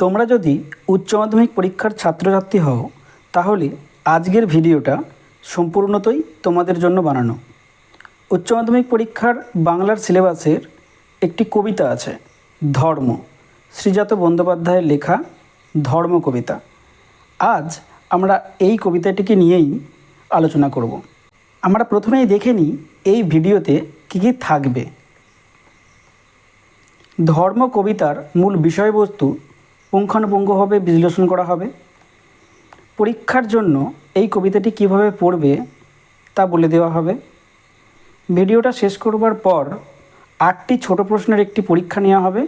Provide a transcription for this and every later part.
তোমরা যদি উচ্চ মাধ্যমিক পরীক্ষার ছাত্রছাত্রী হও, তাহলে আজকের ভিডিওটা সম্পূর্ণতই তোমাদের জন্য বানানো। উচ্চ মাধ্যমিক পরীক্ষার বাংলার সিলেবাসের একটি কবিতা আছে, ধর্ম। শ্রীজাত বন্দ্যোপাধ্যায়ের লেখা ধর্ম কবিতা। আজ আমরা এই কবিতাটিকে নিয়েই আলোচনা করব। আমরা প্রথমেই দেখে নিই এই ভিডিওতে কী কী থাকবে। ধর্ম কবিতার মূল বিষয়বস্তু পুঙ্খানুপুঙ্খভাবে বিশ্লেষণ করা হবে। পরীক্ষার জন্য এই কবিতাটি কীভাবে পড়বে তা বলে দেওয়া হবে। ভিডিওটা শেষ করবার পর আটটি ছোট প্রশ্নের একটি পরীক্ষা নেওয়া হবে।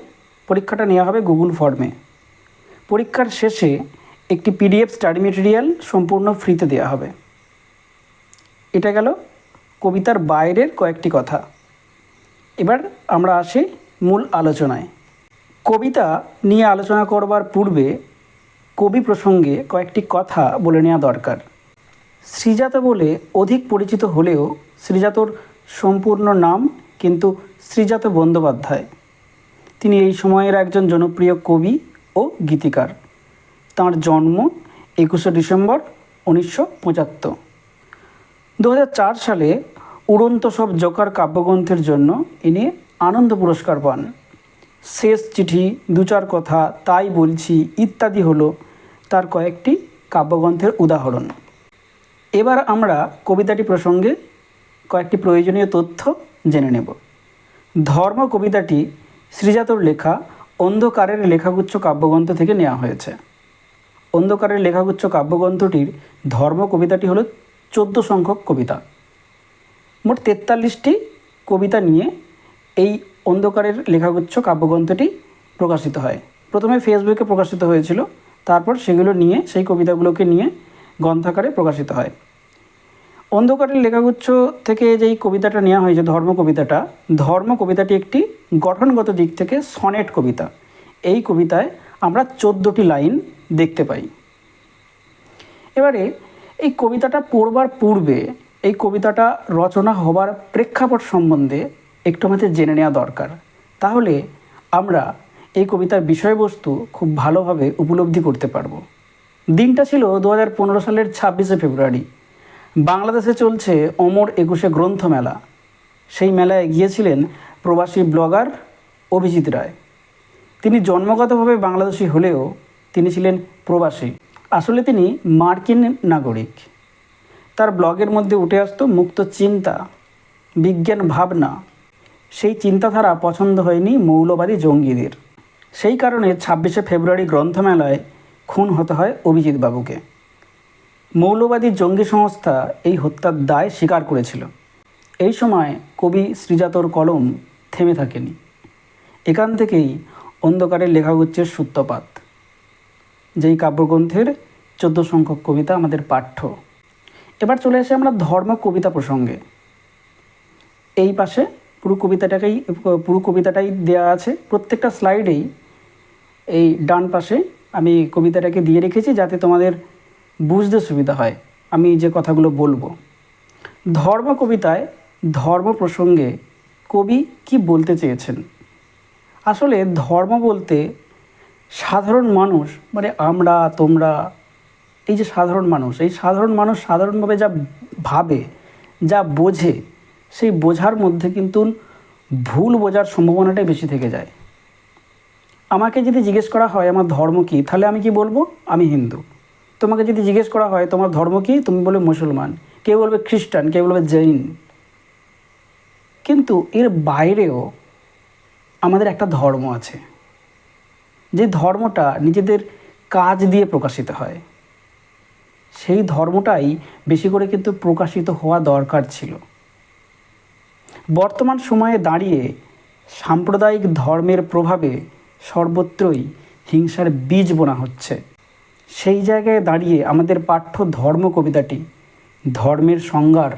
পরীক্ষাটা নেওয়া হবে গুগল ফর্মে পরীক্ষার শেষে একটি পিডিএফ স্টাডি মেটেরিয়াল সম্পূর্ণ ফ্রিতে দেওয়া হবে। এটা গেল কবিতার বাইরের কয়েকটি কথা। এবার আমরা আসি মূল আলোচনায়। কবিতা নিয়ে আলোচনা করবার পূর্বে কবি প্রসঙ্গে কয়েকটি কথা বলে নেওয়া দরকার। শ্রীজাত বলে অধিক পরিচিত হলেও শ্রীজাতর সম্পূর্ণ নাম কিন্তু শ্রীজাত বন্দ্যোপাধ্যায়। তিনি এই সময়ের একজন জনপ্রিয় কবি ও গীতিকার। তাঁর জন্ম একুশে ডিসেম্বর উনিশশো পঁচাত্তর। দু সালে উড়ন্ত সব জোকার কাব্যগ্রন্থের জন্য ইনি আনন্দ পুরস্কার পান। শেষ চিঠি দু চার কথা, তাই বলছি, ইত্যাদি হলো তার কয়েকটি কাব্যগ্রন্থের উদাহরণ। এবার আমরা কবিতাটি প্রসঙ্গে কয়েকটি প্রয়োজনীয় তথ্য জেনে নেব। ধর্ম কবিতাটি শ্রীজাতর লেখা অন্ধকারের লেখাগুচ্ছ কাব্যগ্রন্থ থেকে নেওয়া হয়েছে। অন্ধকারের লেখাগুচ্ছ কাব্যগ্রন্থটির ধর্ম কবিতাটি হলো চোদ্দ সংখ্যক কবিতা। মোট তেতাল্লিশটি কবিতা নিয়ে এই অন্ধকারের লেখাগুচ্ছ কাব্যগ্রন্থটি প্রকাশিত হয়। প্রথমে ফেসবুকে প্রকাশিত হয়েছিল, তারপর সেগুলো নিয়ে, সেই কবিতাগুলোকে নিয়ে গ্রন্থাকারে প্রকাশিত হয়। অন্ধকারের লেখাগুচ্ছ থেকে যেই কবিতাটা নেওয়া হয়েছে, ধর্ম কবিতাটা, ধর্ম কবিতাটি একটি গঠনগত দিক থেকে সনেট কবিতা। এই কবিতায় আমরা চোদ্দোটি লাইন দেখতে পাই। এবারে এই কবিতাটা পড়বার পূর্বে, এই কবিতাটা রচনা হবার প্রেক্ষাপট সম্বন্ধে একটু আমাদের জেনে নেওয়া দরকার। তাহলে আমরা এই কবিতার বিষয়বস্তু খুব ভালোভাবে উপলব্ধি করতে পারব। দিনটা ছিল দু হাজার পনেরো সালের ছাব্বিশে ফেব্রুয়ারি। বাংলাদেশে চলছে অমর একুশে গ্রন্থমেলা সেই মেলায় গিয়েছিলেন প্রবাসী ব্লগার অভিজিৎ রায়। তিনি জন্মগতভাবে বাংলাদেশি হলেও তিনি ছিলেন প্রবাসী। আসলে তিনি মার্কিন নাগরিক। তার ব্লগের মধ্যে উঠে আসতো মুক্ত চিন্তা, বিজ্ঞান ভাবনা সেই চিন্তাধারা পছন্দ হয়নি মৌলবাদী জঙ্গিদের। সেই কারণে ছাব্বিশে ফেব্রুয়ারি গ্রন্থমেলায় খুন হতে হয় অভিজিৎ বাবুকে। মৌলবাদী জঙ্গি সংস্থা এই হত্যার দায় স্বীকার করেছিল। এই সময় কবি শ্রীজাতর কলম থেমে থাকেনি। এখান থেকেই অন্ধকারের লেখাগুচ্ছের সূত্রপাত। যেই কাব্যগ্রন্থের চোদ্দ সংখ্যক কবিতা আমাদের পাঠ্য। এবার চলে আসে আমরা ধর্ম কবিতা প্রসঙ্গে। এই পাশে পুরো কবিতাটাকেই, পুরো কবিতাটাই দেওয়া আছে। প্রত্যেকটা স্লাইডেই এই ডান পাশে আমি কবিতাটাকে দিয়ে রেখেছি যাতে তোমাদের বুঝতে সুবিধা হয়। আমি যে কথাগুলো বলব। ধর্ম কবিতায়, ধর্ম প্রসঙ্গে কবি কি বলতে চেয়েছেন? আসলে ধর্ম বলতে সাধারণ মানুষ মানে আমরা, তোমরা, এই যে সাধারণ মানুষ, এই সাধারণ মানুষ সাধারণভাবে যা ভাবে, যা বোঝে সেই বোঝার মধ্যে কিন্তু ভুল বোঝার সম্ভাবনাটাই বেশি থেকে যায়। আমাকে যদি জিজ্ঞেস করা হয়, আমার ধর্ম কী? তাহলে আমি কি বলব? আমি হিন্দু। তোমাকে যদি জিজ্ঞেস করা হয়, তোমার ধর্ম কী? তুমি বলবে মুসলমান। কেউ বলবে খ্রিস্টান, কেউ বলবে জৈন। কিন্তু এর বাইরেও আমাদের একটা ধর্ম আছে। যে ধর্মটা নিজেদের কাজ দিয়ে প্রকাশিত হয়। সেই ধর্মটাই বেশি করে কিন্তু প্রকাশিত হওয়া দরকার ছিল। বর্তমান সময়ে দাঁড়িয়ে সাম্প্রদায়িক ধর্মের প্রভাবে সর্বত্রই হিংসার বীজ বোনা হচ্ছে। সেই জায়গায় দাঁড়িয়ে আমাদের পাঠ্য ধর্ম কবিতাটি ধর্মের সংজ্ঞার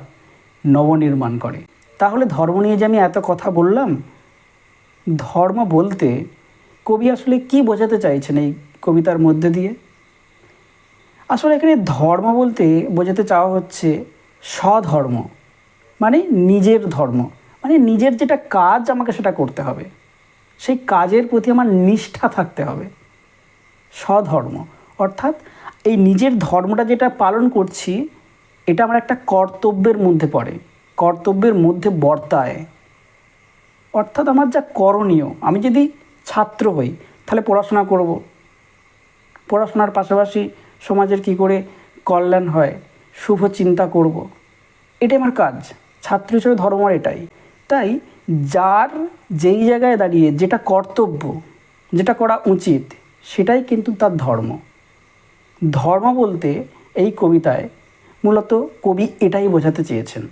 নবনির্মাণ করে। তাহলে ধর্ম নিয়ে যে আমি এত কথা বললাম, ধর্ম বলতে কবি আসলে কি বোঝাতে চাইছেন এই কবিতার মধ্যে দিয়ে? আসলে এখানে ধর্ম বলতে বোঝাতে চাওয়া হচ্ছে স্বধর্ম মানে নিজের ধর্ম। মানে নিজের যেটা কাজ আমাকে সেটা করতে হবে। সেই কাজের প্রতি আমার নিষ্ঠা থাকতে হবে। স্বধর্ম। অর্থাৎ এই নিজের ধর্মটা যেটা পালন করছি, এটা আমার একটা কর্তব্যের মধ্যে পড়ে। কর্তব্যের মধ্যে বর্তায়। অর্থাৎ আমার যা করণীয়, আমি যদি ছাত্র হই, তাহলে পড়াশোনা করব। পড়াশোনার পাশাপাশি সমাজের কি করে কল্যাণ হয়, শুভ চিন্তা করব। এটাই আমার কাজ। ছাত্র হিসেবে ধর্ম এটাই। তাই যার যেই জায়গায় দাঁড়িয়ে যেটা কর্তব্য, যেটা করা উচিত, সেটাই কিন্তু তার ধর্ম। ধর্ম বলতে এই কবিতায় মূলত কবি এটাই বোঝাতে চেয়েছেন।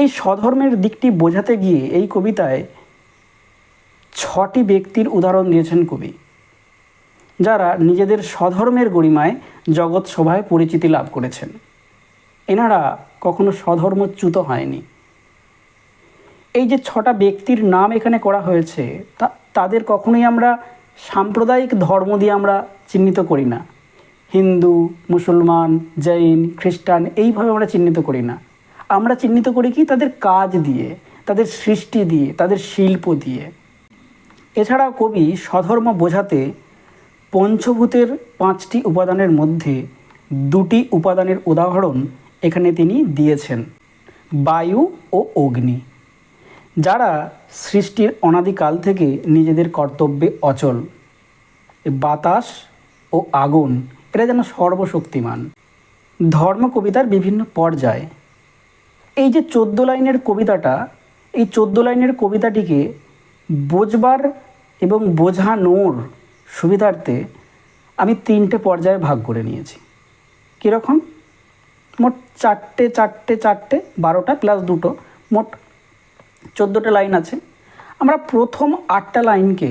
এই স্বধর্মের দিকটি বোঝাতে গিয়ে এই কবিতায় ছটি ব্যক্তির উদাহরণ দিয়েছেন কবি, যারা নিজেদের স্বধর্মের গরিমায় জগৎ সভায় পরিচিতি লাভ করেছেন। এনারা কখনো স্বধর্মচ্যুত হয়নি। এই যে ছটা ব্যক্তির নাম এখানে করা হয়েছে, তা, তাদের কখনোই আমরা সাম্প্রদায়িক ধর্ম দিয়ে আমরা চিহ্নিত করি না। হিন্দু, মুসলমান, জৈন, খ্রিস্টান এইভাবে আমরা চিহ্নিত করি না। আমরা চিহ্নিত করি কি তাদের কাজ দিয়ে, তাদের সৃষ্টি দিয়ে, তাদের শিল্প দিয়ে। এছাড়া কবি স্বধর্ম বোঝাতে পঞ্চভূতের পাঁচটি উপাদানের মধ্যে দুটি উপাদানের উদাহরণ এখানে তিনি দিয়েছেন, বায়ু ও অগ্নি। যারা সৃষ্টির অনাদিকাল থেকে নিজেদের কর্তব্যে অচল। বাতাস ও আগুন এরা যেন সর্বশক্তিমান। ধর্ম কবিতার বিভিন্ন পর্যায়। এই যে চোদ্দ লাইনের কবিতাটা, এই চোদ্দ লাইনের কবিতাটিকে বোঝবার এবং বোঝানোর সুবিধার্থে আমি তিনটে পর্যায়ে ভাগ করে নিয়েছি। কীরকম? মোট চারটে চারটে চারটে, বারোটা, প্লাস দুটো, মোট চোদ্দোটা লাইন আছে। আমরা প্রথম আটটা লাইনকে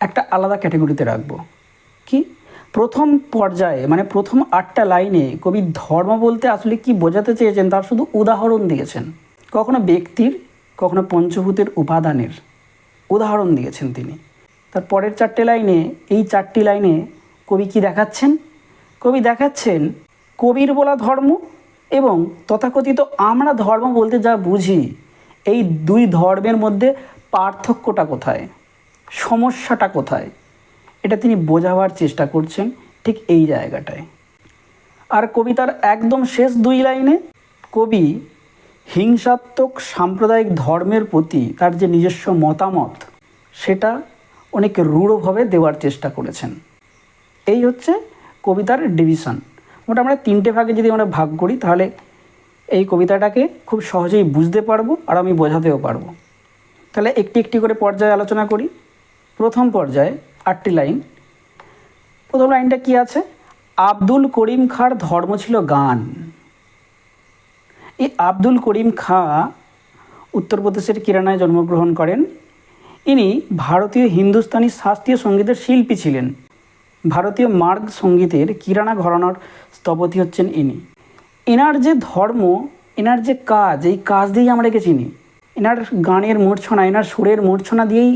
একটা আলাদা ক্যাটাগরিতে রাখব। কি? প্রথম পর্যায়ে মানে প্রথম আটটা লাইনে কবি ধর্ম বলতে আসলে কি বোঝাতে চেয়েছেন তার শুধু উদাহরণ দিয়েছেন। কখনো ব্যক্তির, কখনো পঞ্চভূতের উপাদানের উদাহরণ দিয়েছেন তিনি। তার পরের চারটে লাইনে, এই চারটি লাইনে কবি কি দেখাচ্ছেন? কবি দেখাচ্ছেন কবির বলা ধর্ম এবং তথাকথিত আমরা ধর্ম বলতে যা বুঝি এই দুই ধর্মের মধ্যে পার্থক্যটা কোথায়? সমস্যাটা কোথায়? এটা তিনি বোঝাবার চেষ্টা করছেন ঠিক এই জায়গাটায়। আর কবিতার একদম শেষ দুই লাইনে কবি হিংসাত্মক সাম্প্রদায়িক ধর্মের প্রতি তার যে নিজস্ব মতামত, সেটা অনেক রূঢ়ভাবে দেওয়ার চেষ্টা করেছেন। এই হচ্ছে কবিতার ডিভিশন মোটা আমরা তিনটে ভাগে যদি আমরা ভাগ করি, তাহলে এই কবিতাটাকে খুব সহজেই বুঝতে পারব আর আমি বোঝাতেও পারব। তাহলে একটি একটি করে পর্যায়ে আলোচনা করি। প্রথম পর্যায়ে আটটি লাইন। প্রথম লাইনটা কি আছে? আব্দুল করিম খাঁর ধর্ম ছিল গান। এই আব্দুল করিম খাঁ উত্তরপ্রদেশের কিরানায় জন্মগ্রহণ করেন। ইনি ভারতীয় হিন্দুস্তানি শাস্ত্রীয় সঙ্গীতের শিল্পী ছিলেন। ভারতীয় মার্গ সঙ্গীতের কিরানা ঘরানার স্থপতি হচ্ছেন ইনি। এনার যে ধর্ম, এনার যে কাজ, এই কাজ দিয়েই আমরা একে চিনি। এনার গানের মূর্ছনা, এনার সুরের মূর্ছনা দিয়েই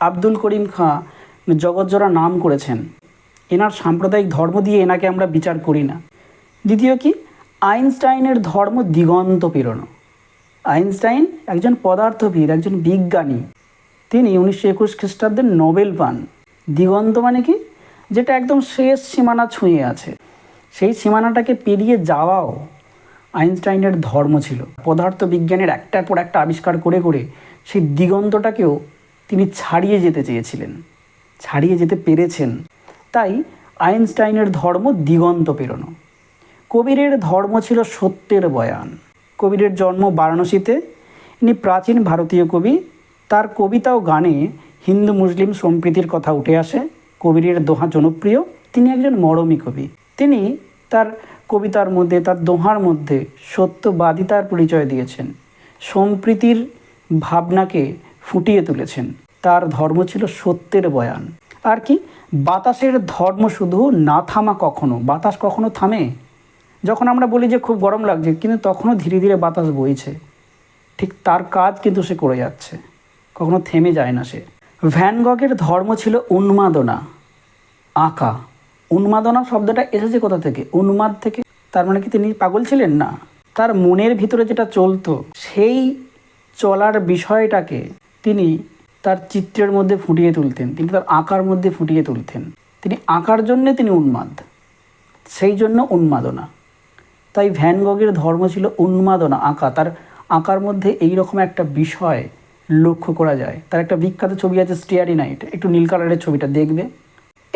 আব্দুল করিম খাঁ জগৎজোড়া নাম করেছেন। এনার সাম্প্রদায়িক ধর্ম দিয়ে এনাকে আমরা বিচার করি না। দ্বিতীয় কি? আইনস্টাইনের ধর্ম দিগন্ত পেরোনো আইনস্টাইন একজন পদার্থবিদ, একজন বিজ্ঞানী। তিনি উনিশশো একুশ খ্রিস্টাব্দের নোবেল পান। দিগন্ত মানে কি? যেটা একদম শেষ সীমানা ছুঁয়ে আছে। সেই সীমানাটাকে পেরিয়ে যাওয়াও আইনস্টাইনের ধর্ম ছিল। পদার্থ বিজ্ঞানের একটার পর একটা আবিষ্কার করে করে সেই দিগন্তটাকেও তিনি ছাড়িয়ে যেতে চেয়েছিলেন, ছাড়িয়ে যেতে পেরেছেন। তাই আইনস্টাইনের ধর্ম দিগন্ত পেরোনো। কবিরের ধর্ম ছিল সত্যের বয়ান। কবিরের জন্ম বারাণসীতে। ইনি প্রাচীন ভারতীয় কবি। তার কবিতা ও গানে হিন্দু মুসলিম সম্প্রীতির কথা উঠে আসে। কবিরের দোহা জনপ্রিয়। তিনি একজন মরমী কবি। তিনি তার কবিতার মধ্যে, তার দোহার মধ্যে সত্যবাদিতার পরিচয় দিয়েছেন। সম্প্রীতির ভাবনাকে ফুটিয়ে তুলেছেন। তার ধর্ম ছিল সত্যের বয়ান। আর কি, বাতাসের ধর্ম শুধু না থামা কখনো? বাতাস কখনো থামে? যখন আমরা বলি যে খুব গরম লাগছে, কিন্তু তখনও ধীরে ধীরে বাতাস বইছে। ঠিক তার কাজ কিন্তু সে করে যাচ্ছে। কখনো থেমে যায় না সে। ভ্যান গগের ধর্ম ছিল উন্মাদনা, আঁকা। উন্মাদনা শব্দটা এসেছে কোথা থেকে? উন্মাদ থেকে? তার মানে কি তিনি পাগল ছিলেন? না। তার মনের ভিতরে যেটা চলতো, সেই চলার বিষয়টাকে তিনি তার চিত্রের মধ্যে ফুটিয়ে তুলতেন। তিনি তার আঁকার মধ্যে ফুটিয়ে তুলতেন। তিনি আঁকার জন্যে তিনি উন্মাদ। সেই জন্য উন্মাদনা। তাই ভ্যান গগের ধর্ম ছিল উন্মাদনা, আঁকা। তার আঁকার মধ্যে এই রকম একটা বিষয় লক্ষ্য করা যায়। তার একটা বিখ্যাত ছবি আছে স্টিয়ারি নাইট একটু নীল কালারের ছবিটা দেখবে।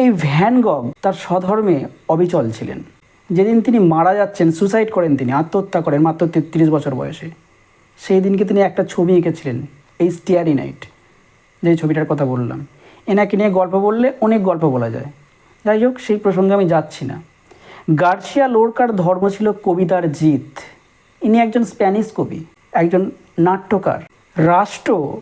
এই ভ্যান গগ তার স্বধর্মে অবিচল ছিলেন। যেদিন তিনি মারা যাচ্ছেন সুসাইড করেন তিনি, আত্মহত্যা করেন মাত্র তেত্রিশ বছর বয়সে। সেই দিনকে তিনি একটা ছবি এঁকেছিলেন, এই স্টিয়ারি নাইট। যে ছবিটার কথা বললাম। এনাকে নিয়ে গল্প বললে অনেক গল্প বলা যায়। যাই হোক, সেই প্রসঙ্গে আমি যাচ্ছি না। গার্সিয়া লোরকার ধর্ম ছিল কবিতার জিত। ইনি একজন স্প্যানিশ কবি, একজন নাট্যকার। রাষ্ট্র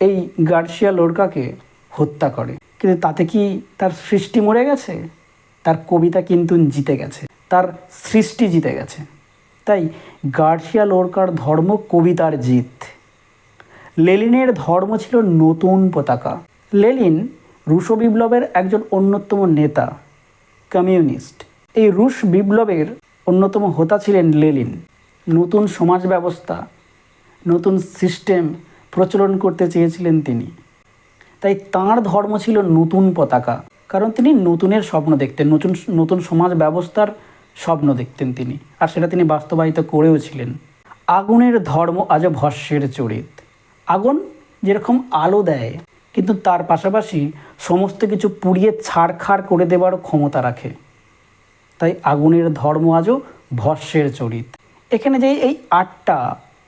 এই গার্সিয়া লোরকাকে হত্যা করে। কিন্তু তাতে কি তার সৃষ্টি মরে গেছে? তার কবিতা কিন্তু জিতে গেছে। তার সৃষ্টি জিতে গেছে। তাই গার্সিয়া লোরকার ধর্ম কবিতার জিত। লেলিনের ধর্ম ছিল নতুন পতাকা। লেলিন রুশ বিপ্লবের একজন অন্যতম নেতা, কমিউনিস্ট। এই রুশ বিপ্লবের অন্যতম হোতা ছিলেন লেলিন। নতুন সমাজ ব্যবস্থা, নতুন সিস্টেম প্রচলন করতে চেয়েছিলেন তিনি। তাই তার ধর্ম ছিল নতুন পতাকা। কারণ তিনি নতুনের স্বপ্ন দেখতেন, নতুন নতুন সমাজ ব্যবস্থার স্বপ্ন দেখতেন তিনি, আর সেটা তিনি বাস্তবায়িত করেও ছিলেন। আগুনের ধর্ম আজ ভস্যের চরিত। আগুন যেরকম আলো দেয়, কিন্তু তার পাশাপাশি সমস্ত কিছু পুড়িয়ে ছাড়খাড় করে দেওয়ার ক্ষমতা রাখে। তাই আগুনের ধর্ম আজও ভস্যের চরিত। এখানে যে এই আটটা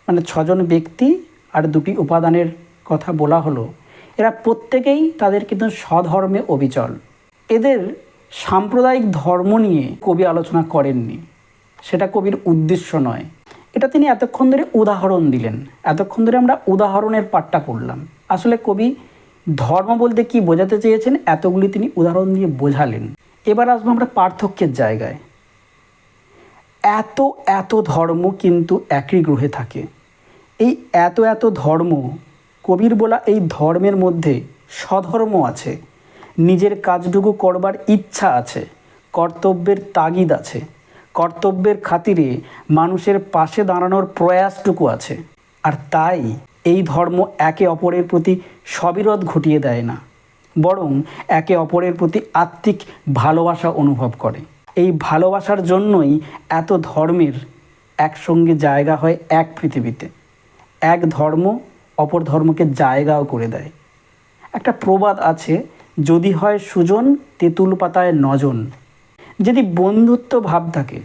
মানে ছজন ব্যক্তি আর দুটি উপাদানের কথা বলা হলো এরা প্রত্যেকেই তাদের কিন্তু স্বধর্মে অবিচল। এদের সাম্প্রদায়িক ধর্ম নিয়ে কবি আলোচনা করেননি। সেটা কবির উদ্দেশ্য নয়। এটা তিনি এতক্ষণ ধরে উদাহরণ দিলেন। এতক্ষণ ধরে আমরা উদাহরণের পাঠটা করলাম আসলে কবি ধর্ম বলতে কি বোঝাতে চেয়েছেন এতগুলি তিনি উদাহরণ দিয়ে বোঝালেন। এবার আসব আমরা পার্থক্যের জায়গায়। এত এত ধর্ম কিন্তু একই গ্রহে থাকে। এই এত এত ধর্ম কবির বলা এই ধর্মের মধ্যে স্বধর্ম আছে। নিজের কাজটুকু করবার ইচ্ছা আছে, কর্তব্যের তাগিদ আছে। কর্তব্যের খাতিরে মানুষের পাশে দাঁড়ানোর প্রয়াসটুকু আছে। আর তাই এই ধর্ম একে অপরের প্রতি সবিরোধ ঘটিয়ে দেয় না, বরং একে অপরের প্রতি আত্মিক ভালোবাসা অনুভব করে। এই ভালোবাসার জন্যই এত ধর্মের একসঙ্গে জায়গা হয় এক পৃথিবীতে। এক ধর্ম অপর ধর্মকে জায়গাও করে দেয়। একটা প্রবাদ আছে, যদি হয় সুজন, তেঁতুল পাতায় নজন। যদি বন্ধুত্ব ভাব থাকে,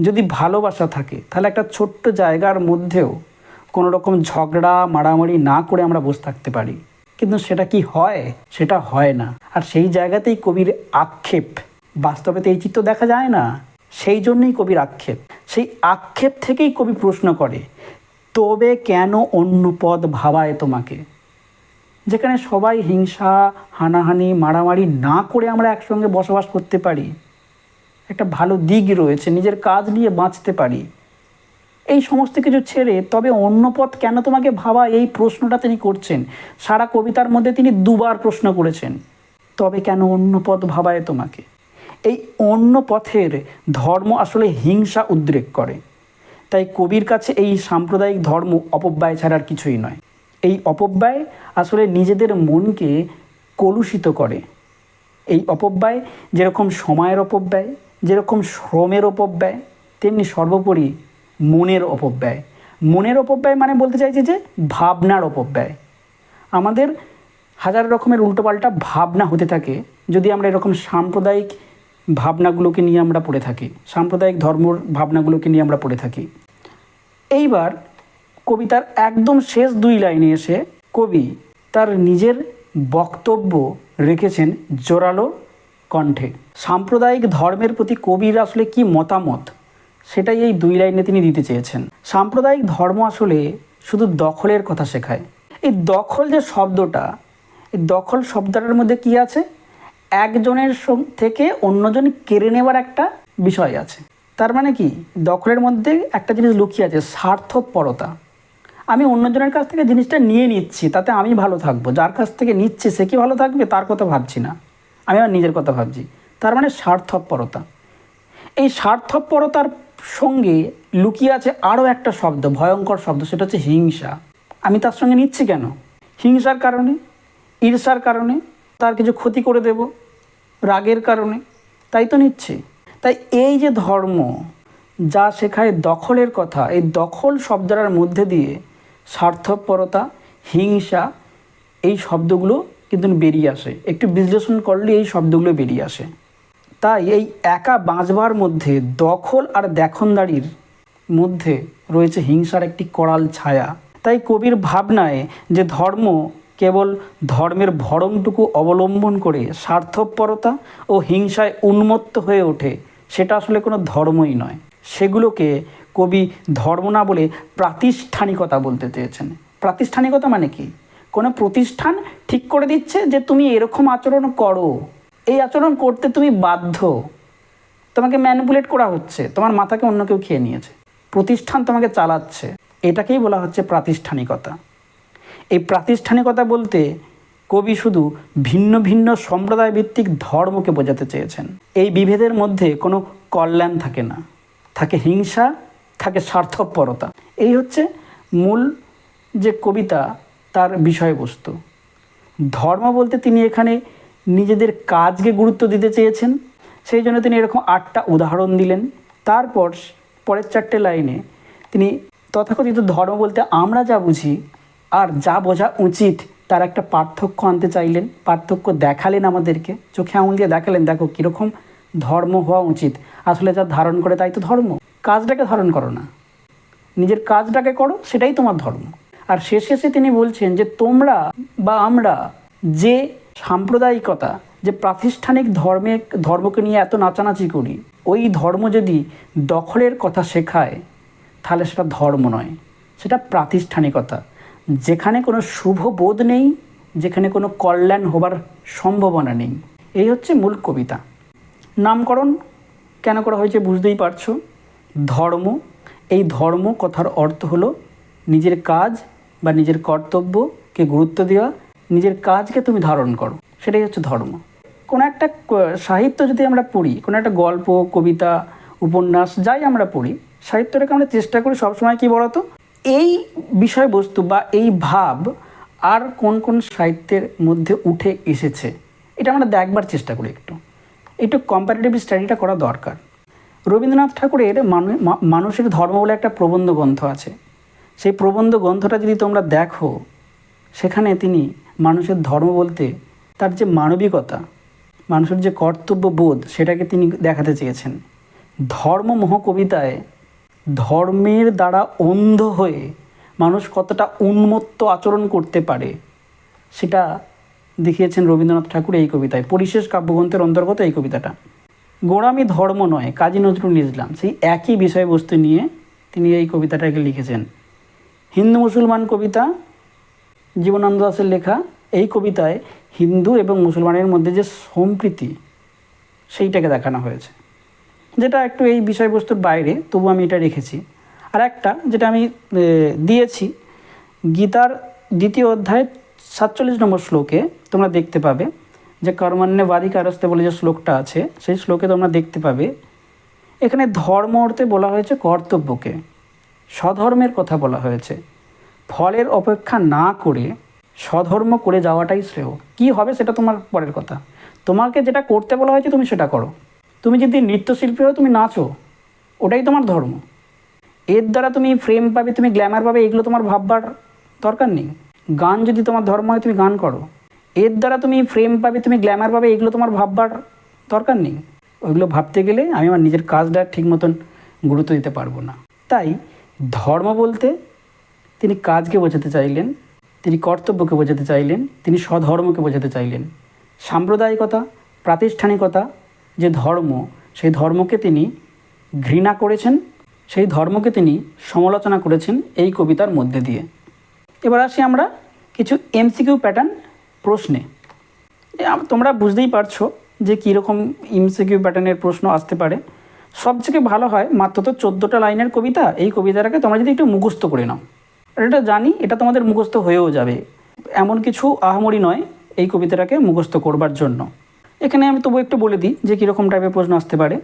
যদি ভালোবাসা থাকে, তাহলে একটা ছোট্ট জায়গার মধ্যেও কোনো রকম ঝগড়া, মারামারি না করে আমরা বসে থাকতে পারি। কিন্তু সেটা কি হয়? সেটা হয় না। আর সেই জায়গাতেই কবির আক্ষেপ। বাস্তবে তো এই চিত্র দেখা যায় না। সেই জন্যই কবির আক্ষেপ। সেই আক্ষেপ থেকেই কবি প্রশ্ন করে তবে কেন অন্য পদ ভাবায় তোমাকে? যেখানে সবাই হিংসা, হানাহানি, মারামারি না করে আমরা একসঙ্গে বসবাস করতে পারি। একটা ভালো দিক রয়েছে, নিজের কাজ নিয়ে বাঁচতে পারি। এই সমস্ত কিছু ছেড়ে তবে অন্য পথ কেন তোমাকে ভাবা এই প্রশ্নটা তিনি করছেন। সারা কবিতার মধ্যে তিনি দুবার প্রশ্ন করেছেন। তবে কেন অন্য পথ ভাবায় তোমাকে? এই অন্য পথের ধর্ম আসলে হিংসা উদ্রেক করে। তাই কবির কাছে এই সাম্প্রদায়িক ধর্ম অপব্যয় ছাড়ার কিছুই নয়। এই অপব্যয় আসলে নিজেদের মনকে কলুষিত করে। এই অপব্যয় যেরকম সময়ের অপব্যয়, যেরকম শ্রমের অপব্যয়, তেমনি সর্বোপরি মনের অপব্যয়। মনের অপব্যয় মানে বলতে চাইছে যে ভাবনার অপব্যয়। আমাদের হাজার রকমের উল্টোপাল্টা ভাবনা হতে থাকে। যদি আমরা এরকম সাম্প্রদায়িক ভাবনাগুলোকে নিয়ে আমরা পড়ে থাকি, সাম্প্রদায়িক ধর্মর ভাবনাগুলোকে নিয়ে আমরা পড়ে থাকি। এইবার কবিতার একদম শেষ দুই লাইনে এসে কবি তার নিজের বক্তব্য রেখেছেন জোরালো কণ্ঠে। সাম্প্রদায়িক ধর্মের প্রতি কবির আসলে কি মতামত? সেটাই এই দুই লাইনে তিনি দিতে চেয়েছেন। সাম্প্রদায়িক ধর্ম আসলে শুধু দখলের কথা শেখায়। এই দখল যে শব্দটা, এই দখল শব্দটার মধ্যে কি আছে? একজনের থেকে অন্যজন কেড়ে নেওয়ার একটা বিষয় আছে। তার মানে কি? দখলের মধ্যে একটা জিনিস লুকিয়ে আছে, স্বার্থপরতা। আমি অন্যজনের কাছ থেকে জিনিসটা নিয়ে নিচ্ছি, তাতে আমি ভালো থাকব। যার কাছ থেকে নিচ্ছে, সে কি ভালো থাকবে? তার কথা ভাবছি না। আমি আমার নিজের কথা ভাবছি। তার মানে স্বার্থপরতা। এই স্বার্থপরতার সঙ্গে লুকিয়ে আছে আরও একটা শব্দ, ভয়ঙ্কর শব্দ, সেটা হচ্ছে হিংসা। আমি তার সঙ্গে নিচ্ছি কেন? হিংসার কারণে? ঈর্ষার কারণে? তার কিছু ক্ষতি করে দেব রাগের কারণে। তাই তো নিচ্ছে। তাই এই যে ধর্ম, যা শেখায় দখলের কথা, এই দখল শব্দটার মধ্যে দিয়ে স্বার্থপরতা, হিংসা, এই শব্দগুলো কিন্তু বেরিয়ে আসে। একটু বিশ্লেষণ করলে এই শব্দগুলো বেরিয়ে আসে। তাই এই একা বাঁচবার মধ্যে, দখল আর দেখনদারির মধ্যে রয়েছে হিংসার একটি করাল ছায়া। তাই কবির ভাবনায় যে ধর্ম কেবল ধর্মের ভরমটুকু অবলম্বন করে স্বার্থপরতা ও হিংসায় উন্মত্ত হয়ে ওঠে, সেটা আসলে কোনো ধর্মই নয়। সেগুলোকে কবি ধর্ম না বলে প্রাতিষ্ঠানিকতা বলতে চেয়েছেন। প্রাতিষ্ঠানিকতা মানে কি? কোনো প্রতিষ্ঠান ঠিক করে দিচ্ছে যে তুমি এরকম আচরণ করো। এই আচরণ করতে তুমি বাধ্য। তোমাকে ম্যানিপুলেট করা হচ্ছে। তোমার মাথাকে অন্য কেউ খেয়ে নিয়েছে। প্রতিষ্ঠান তোমাকে চালাচ্ছে। এটাকেই বলা হচ্ছে প্রাতিষ্ঠানিকতা। এই প্রাতিষ্ঠানিকতা বলতে কবি শুধু ভিন্ন ভিন্ন সম্প্রদায় ভিত্তিক ধর্মকে বোঝাতে চেয়েছেন। এই বিভেদের মধ্যে কোনো কল্যাণ থাকে না। থাকে হিংসা, থাকে স্বার্থপরতা। এই হচ্ছে মূল যে কবিতা, তার বিষয়বস্তু। ধর্ম বলতে তিনি এখানে নিজেদের কাজকে গুরুত্ব দিতে চেয়েছেন। সেই জন্য তিনি এরকম আটটা উদাহরণ দিলেন। তারপর পরের চারটে লাইনে তিনি তথাকথিত ধর্ম বলতে আমরা যা বুঝি আর যা বোঝা উচিত, তার একটা পার্থক্য আনতে চাইলেন, পার্থক্য দেখালেন আমাদেরকে, চোখে আঙুল দিয়ে দেখালেন, দেখো কীরকম ধর্ম হওয়া উচিত। আসলে যা ধারণ করে তাই তো ধর্ম। কাজটাকে ধারণ করো না। নিজের কাজটাকে করো, সেটাই তোমার ধর্ম। আর শেষে তিনি বলছেন যে, তোমরা বা আমরা যে সাম্প্রদায়িকতা, যে প্রাতিষ্ঠানিক ধর্মে, ধর্মকে নিয়ে এত নাচানাচি করি, ওই ধর্ম যদি দখলের কথা শেখায়, তাহলে সেটা ধর্ম নয়, সেটা প্রাতিষ্ঠানিকতা। যেখানে কোনো শুভ বোধ নেই, যেখানে কোনো কল্যাণ হবার সম্ভাবনা নেই। এই হচ্ছে মূল কবিতা। নামকরণ কেন করা হয়েছে বুঝতেই পারছ? ধর্ম, এই ধর্ম কথার অর্থ হলো নিজের কাজ বা নিজের কর্তব্যকে গুরুত্ব দেওয়া, নিজের কাজকে তুমি ধারণ করো। সেটাই হচ্ছে ধর্ম। কোনো একটা সাহিত্য যদি আমরা পড়ি, কোনো একটা গল্প, কবিতা, উপন্যাস, যাই আমরা পড়ি, সাহিত্যটাকে আমরা চেষ্টা করি সবসময় কী বলতো? এই বিষয়বস্তু বা এই ভাব আর কোন কোন সাহিত্যের মধ্যে উঠে এসেছে, এটা আমরা দেখবার চেষ্টা করি একটু। একটু কম্পারেটিভ স্টাডিটা করা দরকার। রবীন্দ্রনাথ ঠাকুরের মানুষের ধর্ম বলে একটা প্রবন্ধ গ্রন্থ আছে। সেই প্রবন্ধ গ্রন্থটা যদি তোমরা দেখো, সেখানে তিনি মানুষের ধর্ম বলতে তার যে মানবিকতা, মানুষের যে কর্তব্য বোধ সেটাকে তিনি দেখাতে চেয়েছেন। ধর্ম মহাকবিতায় ধর্মের দ্বারা অন্ধ হয়ে মানুষ কতটা উন্মত্ত আচরণ করতে পারে, সেটা দেখিয়েছেন রবীন্দ্রনাথ ঠাকুর এই কবিতায়। পরিশেষ কাব্যগ্রন্থের অন্তর্গত এই কবিতাটা। গোড়ামি ধর্ম নয়, কাজী নজরুল ইসলাম। সেই একই বিষয়বস্তু নিয়ে তিনি এই কবিতাটাকে লিখেছেন। হিন্দু মুসলমান কবিতা, জীবনানন্দ দাসের লেখা, এই কবিতায় হিন্দু এবং মুসলমানের মধ্যে যে সম্প্রীতি, সেইটাকে দেখানো হয়েছে। যেটা একটু এই বিষয়বস্তুর বাইরে, তবু আমি এটা রেখেছি। আর একটা যেটা আমি দিয়েছি, গীতার দ্বিতীয় অধ্যায় সাতচল্লিশ নম্বর শ্লোকে তোমরা দেখতে পাবে যে কর্মান্যে বাদিকারস্তে বলে যে শ্লোকটা আছে, সেই শ্লোকে তোমরা দেখতে পাবে, এখানে ধর্ম অর্থে বলা হয়েছে কর্তব্যকে। স্বধর্মের কথা বলা হয়েছে। ফলের অপেক্ষা না করে স্বধর্ম করে যাওয়াটাই শ্রেয়। কি হবে সেটা তোমার পরের কথা। তোমাকে যেটা করতে বলা হয়েছে তুমি সেটা করো। তুমি যদি নৃত্যশিল্পী হও, তুমি নাচো। ওটাই তোমার ধর্ম। এর দ্বারা তুমি ফ্রেম পাবে, তুমি গ্ল্যামার পাবে, এগুলো তোমার ভাববার দরকার নেই। গান যদি তোমার ধর্ম হয়, তুমি গান করো। এর দ্বারা তুমি ফ্রেম পাবে, তুমি গ্ল্যামার পাবে, এগুলো তোমার ভাববার দরকার নেই। ওইগুলো ভাবতে গেলে আমি আমার নিজের কাজটা ঠিক মতন গুরুত্ব দিতে পারব না। তাই ধর্ম বলতে তিনি কাজকে বোঝাতে চাইলেন, তিনি কর্তব্যকে বোঝাতে চাইলেন, তিনি স্বধর্মকে বোঝাতে চাইলেন। সাম্প্রদায়িকতা, প্রাতিষ্ঠানিকতা যে ধর্ম, সেই ধর্মকে তিনি ঘৃণা করেছেন, সেই ধর্মকে তিনি সমালোচনা করেছেন এই কবিতার মধ্যে দিয়ে। এবার আসি আমরা কিছু এমসিকিউ প্যাটার্ন প্রশ্নে। তোমরা বুঝতেই পারছ যে কীরকম এমসিকিউ প্যাটার্নের প্রশ্ন আসতে পারে। সবথেকে ভালো হয়, মাত্র তো চোদ্দোটা লাইনের কবিতা, এই কবিতাটাকে তোমরা যদি একটু মুখস্থ করে নাও। এটা জানি, এটা তোমাদের মুখস্থ হয়েও যাবে। এমন কিছু আহামরি নয় এই কবিতাটাকে মুখস্থ করবার জন্য। এখানে আমি তবু একটু বলে দিই যে কীরকম টাইপের প্রশ্ন আসতে পারে।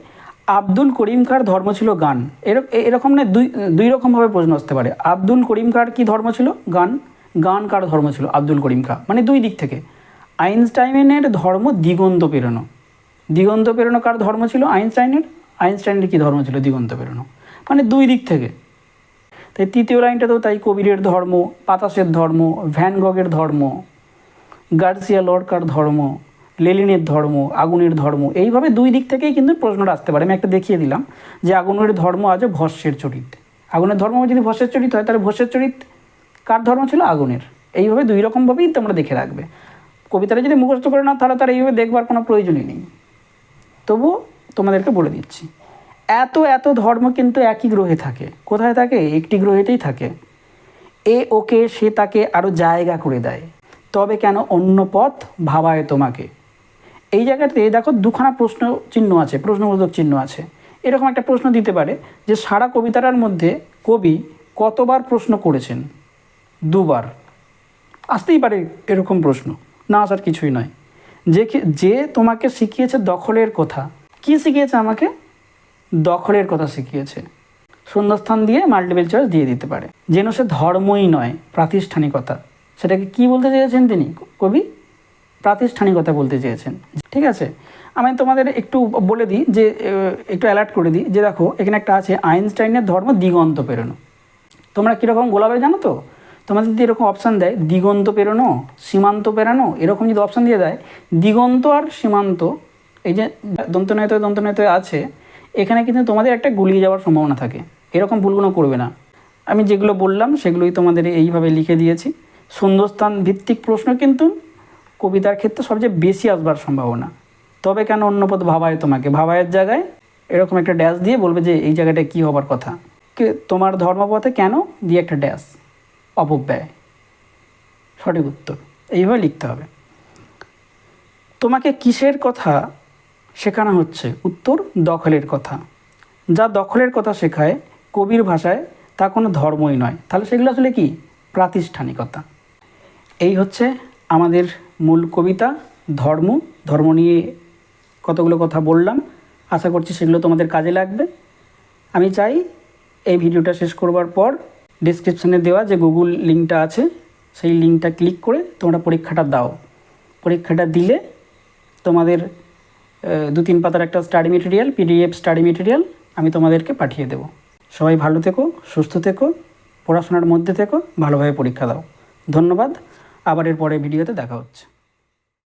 আব্দুল করিম খার ধর্ম ছিল গান? এরক- এরকম না দুই দুই রকমভাবে প্রশ্ন আসতে পারে। আব্দুল করিম খার কী ধর্ম ছিল? গান। গান কার ধর্ম ছিল? আব্দুল করিম খা মানে দুই দিক থেকে। আইনস্টাইনের ধর্ম দিগন্ত পেরোনো। দিগন্ত পেরোনো কার ধর্ম ছিল? আইনস্টাইনের। আইনস্টাইনের কী ধর্ম ছিল? দিগন্ত পেরোনো। মানে দুই দিক থেকে। তাই তৃতীয় লাইনটাতেও তাই কবিরের ধর্ম পাতাসের ধর্ম, ভ্যান গগের ধর্ম, গার্সিয়া লর্কার ধর্ম লেলিনের ধর্ম, আগুনের ধর্ম, এইভাবে দুই দিক থেকেই কিন্তু প্রশ্নটা আসতে পারে। আমি একটা দেখিয়ে দিলাম যে আগুনের ধর্ম আজও ভস্যের চরিত। আগুনের ধর্ম যদি ভস্যের চরিত হয়, তাহলে ভস্যের চরিত কার ধর্ম ছিল? আগুনের। এইভাবে দুই রকমভাবেই তোমরা দেখে রাখবে। কবিতাটা যদি মুখস্থ করে না তাহলে তার এইভাবে দেখবার কোনো প্রয়োজনই নেই। তবু তোমাদেরকে বলে দিচ্ছি, এত এত ধর্ম কিন্তু একই গ্রহে থাকে। কোথায় থাকে? একটি গ্রহেতেই থাকে। এ ওকে সে তাকে আরও জায়গা করে দেয়। তবে কেন অন্য পথ ভাবায় তোমাকে? এই জায়গাতে দেখো দুখানা প্রশ্ন চিহ্ন আছে, প্রশ্নবোধক চিহ্ন আছে। এরকম একটা প্রশ্ন দিতে পারে যে সারা কবিতাটার মধ্যে কবি কতবার প্রশ্ন করেছেন? দুবার। আসতেই পারে এরকম প্রশ্ন, না আসার কিছুই নয়। যে যে তোমাকে শিখিয়েছে দখলের কথা, কি শিখিয়েছে আমাকে? দখলের কথা শিখিয়েছে। শূন্যস্থান দিয়ে মাল্টিপল চয়েস দিয়ে দিতে পারে। যেন সে ধর্মই নয়, প্রাতিষ্ঠানিকতা। সেটাকে কি বলতে চেয়েছেন তিনি, কবি? প্রাতিষ্ঠানিকতা বলতে চেয়েছেন। ঠিক আছে? আমি তোমাদের একটু বলে দিই যে একটু অ্যালার্ট করে দিই যে দেখো, এখানে একটা আছে, আইনস্টাইনের ধর্ম দিগন্ত পেরোনো। তোমরা কীরকম গোলাবে জানো তো? তোমাদের যদি এরকম অপশান দেয়, দিগন্ত পেরোনো, সীমান্ত পেরানো, এরকম যদি অপশান দিয়ে দেয়, দিগন্ত আর সীমান্ত, এই যে দন্তনয়ত দন্তনয়ত আছে, এখানে কিন্তু তোমাদের একটা গুলিয়ে যাওয়ার সম্ভাবনা থাকে। এরকম ভুলগুলো করবে না। আমি যেগুলো বললাম, সেগুলোই তোমাদের এইভাবে লিখে দিয়েছি। শূন্যস্থান ভিত্তিক প্রশ্ন কিন্তু কবিতার ক্ষেত্রে সবচেয়ে বেশি আসবার সম্ভাবনা। তবে কেন অন্য পদ ভাবায় তোমাকে? ভাবায়ের জায়গায় এরকম একটা ড্যাশ দিয়ে বলবে যে, এই জায়গাটা কী হবার কথা? কে, তোমার ধর্মপথে কেন দিয়ে একটা ড্যাশ অপব্যয় সঠিক উত্তর। এইভাবে লিখতে হবে। তোমাকে কিসের কথা শেখানো হচ্ছে? উত্তর, দখলের কথা। যা দখলের কথা শেখায় কবির ভাষায়, তা কোনো ধর্মই নয়। তাহলে সেগুলো আসলে কি? প্রাতিষ্ঠানিকতা। এই হচ্ছে আমাদের মূল কবিতা, ধর্ম ধর্ম নিয়ে কতগুলো কথা বললাম। আশা করছি সেগুলো তোমাদের কাজে লাগবে। আমি চাই এই ভিডিওটা শেষ করবার পর ডিসক্রিপশানে দেওয়া যে গুগল লিঙ্কটা আছে, সেই লিঙ্কটা ক্লিক করে তোমরা পরীক্ষাটা দাও। পরীক্ষাটা দিলে তোমাদের দু তিন পাতার একটা study material PDF study material আমি তোমাদেরকে পাঠিয়ে দেবো। সবাই ভালো থেকো, সুস্থ থেকো, পড়াশোনার মধ্যে থেকো, ভালোভাবে পরীক্ষা দাও। ধন্যবাদ। আবার এর পরে ভিডিওতে দেখা হচ্ছে।